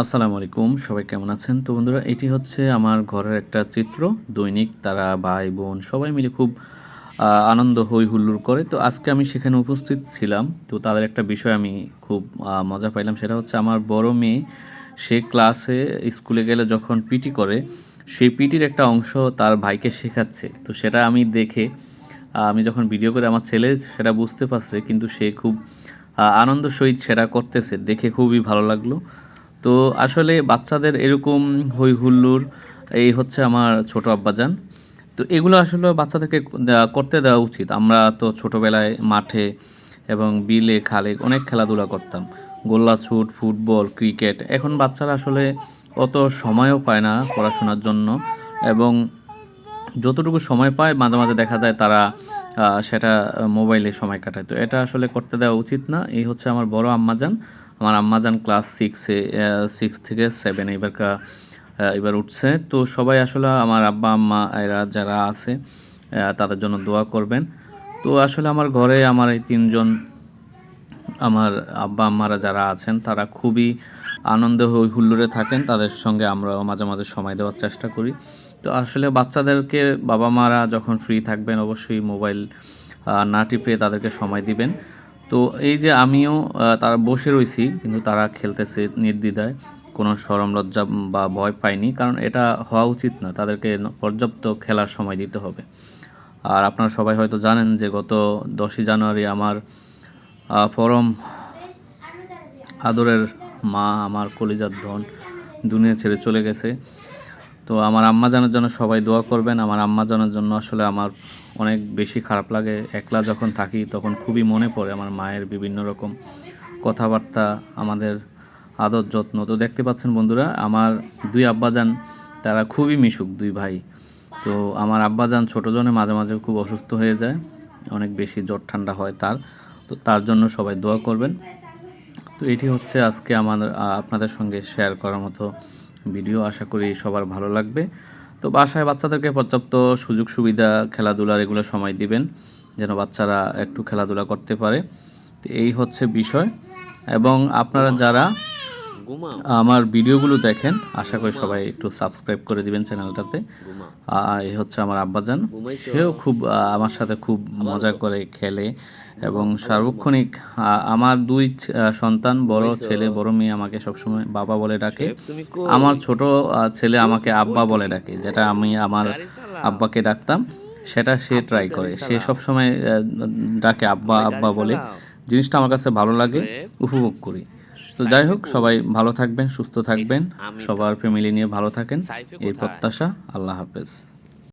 আসসালামু আলাইকুম, সবাই কেমন আছেন? তো বন্ধুরা, এটি হচ্ছে আমার ঘরের একটা চিত্র, দৈনিক তারা, ভাই, বোন, সবাই মিলে খুব আনন্দ হই হুল্লোড় করে। তো আজকে আমি সেখানে উপস্থিত ছিলাম। তো তাদের একটা বিষয় আমি খুব মজা পাইলাম, সেটা হচ্ছে আমার বড় মেয়ে, সে ক্লাসে স্কুলে গেলে যখন পিটি করে, সেই পিটির একটা অংশ তার ভাইকে শেখাচ্ছে। তো সেটা আমি দেখে আমি যখন ভিডিও করে আমার ছেলে সেটা বুঝতে পারছে, কিন্তু সে খুব আনন্দ সহিত সেটা করতেছে, দেখে খুবই ভালো লাগল। তো আসলে বাচ্চাদের এরকম হই হুল্লোড়, এই হচ্ছে আমার ছোট আব্বাজান। তো এগুলো আসলে বাচ্চাদেরকে করতে দেওয়া উচিত। আমরা তো ছোটোবেলায় মাঠে এবং বিলে, খালে অনেক খেলাধুলা করতাম। গোল্লা ছুট ফুটবল, ক্রিকেট। এখন বাচ্চারা আসলে অত সময়ও পায় না পড়াশোনার জন্য এবং যতটুকু সময় পায় মাঝে মাঝে দেখা যায় তারা সেটা মোবাইলে সময় কাটায়। তো এটা আসলে করতে দেওয়া উচিত না। এই হচ্ছে আমার বড় আম্মাজান। আমার আম্মাজান ক্লাস সিক্সে সিক্স থেকে সেভেন এবারকার আহ, এবার উঠছে। তো সবাই আসলে আমার আব্বা আম্মা এরা যারা আছে তাদের জন্য দোয়া করবেন। তো আসলে আমার ঘরে আমার এই তিনজন আমার আব্বা আম্মারা যারা আছেন তারা খুবই আনন্দ হই হুল্লোড়ে থাকেন। তাদের সঙ্গে আমরাও মাঝে মাঝে সময় দেওয়ার চেষ্টা করি। তো আসলে বাচ্চাদেরকে বাবা মারা যখন ফ্রি থাকবেন অবশ্যই মোবাইল না টিপে তাদেরকে সময় দিবেন। তো এই যে আমিও তারা বসে রয়েছি কিন্তু তারা খেলতেছে নির্দ্বিধায়। কোনো সরম লজ্জা বা ভয় পায়নি কারণ এটা হওয়া উচিত না। তাদেরকে পর্যাপ্ত খেলার সময় দিতে হবে। আর আপনারা সবাই হয়তো জানেন যে গত দশই জানুয়ারি আমার পরম আদরের মা, আমার কলিজার ধন দুনিয়া ছেড়ে চলে গেছে। তো আমার আম্মা জানার জন্য সবাই দোয়া করবেন। আমার আম্মা জানার জন্য আসলে আমার অনেক বেশি খারাপ লাগে। একলা যখন থাকি তখন খুবই মনে পড়ে আমার মায়ের বিভিন্ন রকম কথাবার্তা, আমাদের আদর যত্ন। তো দেখতে পাচ্ছেন বন্ধুরা, আমার দুই আব্বাজান, তারা খুবই মিশুক দুই ভাই। তো আমার আব্বাজান ছোটো জনে মাঝে মাঝে খুব অসুস্থ হয়ে যায়, অনেক বেশি জ্বর ঠান্ডা হয় তার। তো তার জন্য সবাই দোয়া করবেন। তো এটি হচ্ছে আজকে আমার আপনাদের সঙ্গে শেয়ার করার মতো ভিডিও আশা করি সবার ভালো লাগবে। তো বাসায় বাচ্চাদেরকে পর্যাপ্ত সুযোগ সুবিধা, খেলাধুলার এগুলো সময় দিবেন, যেন বাচ্চারা একটু খেলাধুলা করতে পারে। তো এই হচ্ছে বিষয়। এবং আপনারা যারা আমার ভিডিওগুলো দেখেন আশা করি সবাই একটু সাবস্ক্রাইব করে দিবেন চ্যানেলটাতে। এই হচ্ছে আমার আব্বাজান। সেও খুব আমার সাথে খুব মজা করে খেলে এবং সার্বক্ষণিক আমার দুই সন্তান বড় ছেলে বড় মেয়ে আমাকে সবসময় বাবা বলে ডাকে। আমার ছোট ছেলে আমাকে আব্বা বলে ডাকে যেটা আমি আমার আব্বাকে ডাকতাম সেটা সে ট্রাই করে। সে সবসময় ডাকে আব্বা আব্বা বলে। জিনিসটা আমার কাছে ভালো লাগে উপভোগ করি। তো যাই হোক সবাই ভালো থাকবেন সুস্থ থাকবেন। সবার ফ্যামিলি নিয়ে ভালো থাকেন। এই প্রত্যাশা আল্লাহ হাফেজ।